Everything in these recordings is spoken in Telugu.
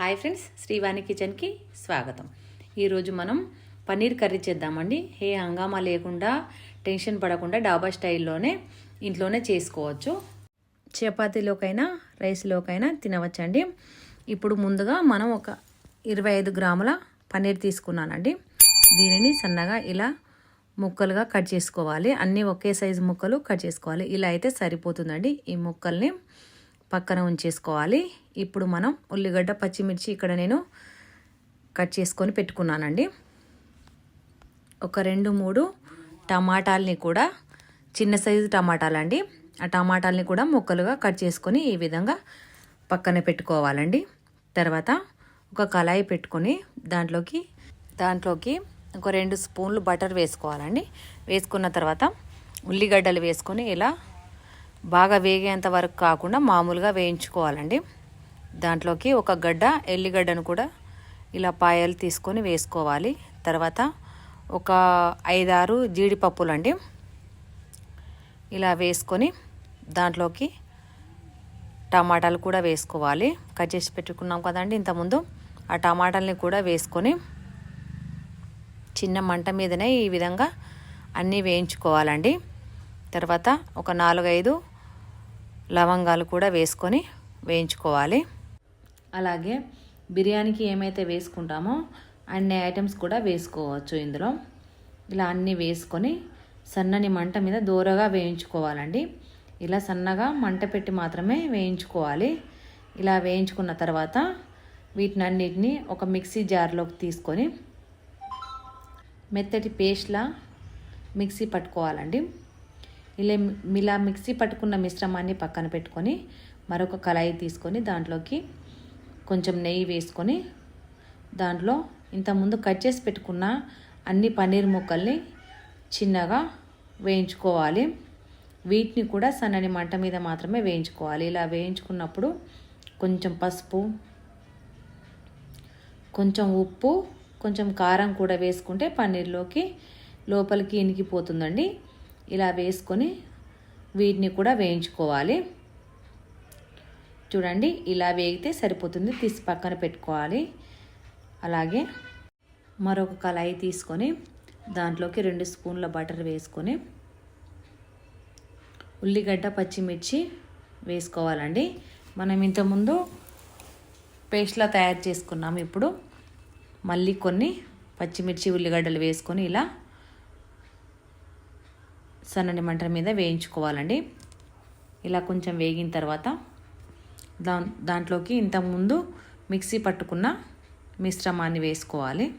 హాయ్ ఫ్రెండ్స్ శ్రీవాణి కిచెన్కి స్వాగతం. ఈరోజు మనం పన్నీర్ కర్రీ చేద్దామండి. ఏ హంగామా లేకుండా టెన్షన్ పడకుండా డాబా స్టైల్లోనే ఇంట్లోనే చేసుకోవచ్చు. చపాతీలోకైనా రైస్లోకైనా తినవచ్చండి. ఇప్పుడు ముందుగా మనం ఒక ఇరవై ఐదు గ్రాముల పన్నీర్ తీసుకున్నానండి. దీనిని సన్నగా ఇలా ముక్కలుగా కట్ చేసుకోవాలి. అన్నీ ఒకే సైజు ముక్కలు కట్ చేసుకోవాలి. ఇలా అయితే సరిపోతుందండి ఈ ముక్కల్ని. పక్కన ఉంచేసుకోవాలి. ఇప్పుడు మనం ఉల్లిగడ్డ పచ్చిమిర్చి ఇక్కడ నేను కట్ చేసుకొని పెట్టుకున్నానండి. ఒక రెండు మూడు టమాటాలని కూడా చిన్న సైజు టమాటాలండి. ఆ టమాటాలని కూడా ముక్కలుగా కట్ చేసుకొని ఈ విధంగా పక్కన పెట్టుకోవాలండి. తర్వాత ఒక కళాయి పెట్టుకొని దాంట్లోకి దాంట్లోకి ఒక రెండు స్పూన్లు బటర్ వేసుకోవాలండి. వేసుకున్న తర్వాత ఉల్లిగడ్డలు వేసుకొని ఇలా బాగా వేగేంత వరకు కాకుండా మామూలుగా వేయించుకోవాలండి. దాంట్లోకి ఒక గడ్డ ఎల్లిగడ్డను కూడా ఇలా పాయలు తీసుకొని వేసుకోవాలి. తర్వాత ఒక ఐదారు జీడిపప్పులు అండి ఇలా వేసుకొని దాంట్లోకి టమాటాలు కూడా వేసుకోవాలి. కట్ చేసి పెట్టుకున్నాం కదండి ఇంతకుముందు. ఆ టమాటాలని కూడా వేసుకొని చిన్న మంట మీదనే ఈ విధంగా అన్నీ వేయించుకోవాలండి. తర్వాత ఒక నాలుగైదు లవంగాలు కూడా వేసుకొని వేయించుకోవాలి. అలాగే బిర్యానీకి ఏమైతే వేసుకుంటామో అన్ని ఐటమ్స్ కూడా వేసుకోవచ్చు ఇందులో. ఇలా అన్నీ వేసుకొని సన్నని మంట మీద దూరగా వేయించుకోవాలండి. ఇలా సన్నగా మంట పెట్టి మాత్రమే వేయించుకోవాలి. ఇలా వేయించుకున్న తర్వాత వీటిని అన్నిటిని ఒక మిక్సీ జార్లోకి తీసుకొని మెత్తటి పేస్ట్లా మిక్సీ పట్టుకోవాలండి. ఇలా ఇలా మిక్సీ పట్టుకున్న మిశ్రమాన్ని పక్కన పెట్టుకొని మరొక కళాయి తీసుకొని దాంట్లోకి కొంచెం నెయ్యి వేసుకొని దాంట్లో ఇంతకుముందు కట్ చేసి పెట్టుకున్న అన్ని పన్నీర్ ముక్కల్ని చిన్నగా వేయించుకోవాలి. వీటిని కూడా సన్నని మంట మీద మాత్రమే వేయించుకోవాలి. ఇలా వేయించుకున్నప్పుడు కొంచెం పసుపు కొంచెం ఉప్పు కొంచెం కారం కూడా వేసుకుంటే పన్నీర్లోకి లోపలికి ఇనికిపోతుందండి. ఇలా వేసుకొని వీటిని కూడా వేయించుకోవాలి. చూడండి ఇలా వేగితే సరిపోతుంది. తీసి పక్కన పెట్టుకోవాలి. అలాగే మరొక కళాయి తీసుకొని దాంట్లోకి రెండు స్పూన్ల బటర్ వేసుకొని ఉల్లిగడ్డ పచ్చిమిర్చి వేసుకోవాలండి. మనం ఇంతకుముందు పేస్ట్లా తయారు చేసుకున్నాము ఇప్పుడు మళ్ళీ కొన్ని పచ్చిమిర్చి ఉల్లిగడ్డలు వేసుకొని ఇలా సన్నని మంట మీద వేయించుకోవాలండి. ఇలా కొంచెం వేగిన తర్వాత దా దాంట్లోకి ఇంతకుముందు మిక్సీ పట్టుకున్న మిశ్రమాన్ని వేసుకోవాలి.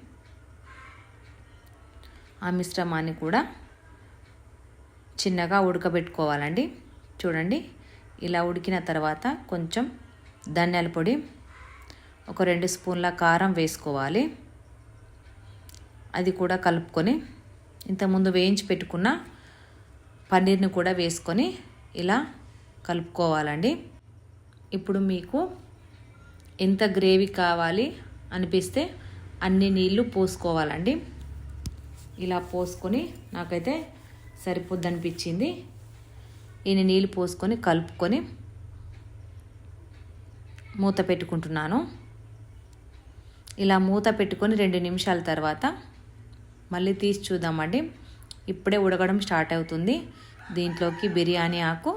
ఆ మిశ్రమాన్ని కూడా చిన్నగా ఉడకబెట్టుకోవాలండి. చూడండి ఇలా ఉడికిన తర్వాత కొంచెం ధనియాల పొడి ఒక రెండు స్పూన్ల కారం వేసుకోవాలి. అది కూడా కలుపుకొని ఇంతకుముందు వేయించి పెట్టుకున్న పన్నీర్ని కూడా వేసుకొని ఇలా కలుపుకోవాలండి. ఇప్పుడు మీకు ఎంత గ్రేవీ కావాలి అనిపిస్తే అన్ని నీళ్ళు పోసుకోవాలండి. ఇలా పోసుకొని నాకైతే సరిపోద్ది అనిపించింది ఈయన నీళ్ళు పోసుకొని కలుపుకొని మూత పెట్టుకుంటున్నాను. ఇలా మూత పెట్టుకొని రెండు నిమిషాల తర్వాత మళ్ళీ తీసి చూద్దామండి. ఇప్పుడే ఉడకడం స్టార్ట్ అవుతుంది. దీంట్లోకి బిర్యానీ ఆకు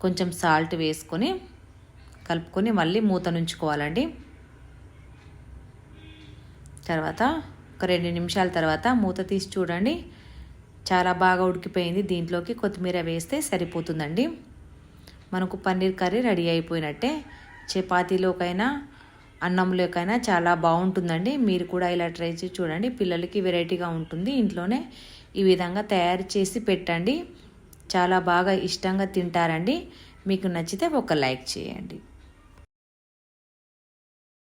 కొంచెం సాల్ట్ వేసుకొని కలుపుకొని మళ్ళీ మూత నుంచుకోవాలండి. తర్వాత ఒక రెండు నిమిషాల తర్వాత మూత తీసి చూడండి. చాలా బాగా ఉడికిపోయింది. దీంట్లోకి కొత్తిమీర వేస్తే సరిపోతుందండి. మనకు పన్నీర్ కర్రీ రెడీ అయిపోయినట్టే. చపాతీలోకైనా అన్నంలోకైనా చాలా బాగుంటుందండి. మీరు కూడా ఇలా ట్రై చేసి చూడండి. పిల్లలకి వెరైటీగా ఉంటుంది. ఇంట్లోనే ఈ విధంగా తయారు చేసి పెట్టండి. చాలా బాగా ఇష్టంగా తింటారండి. మీకు నచ్చితే ఒక లైక్ చేయండి.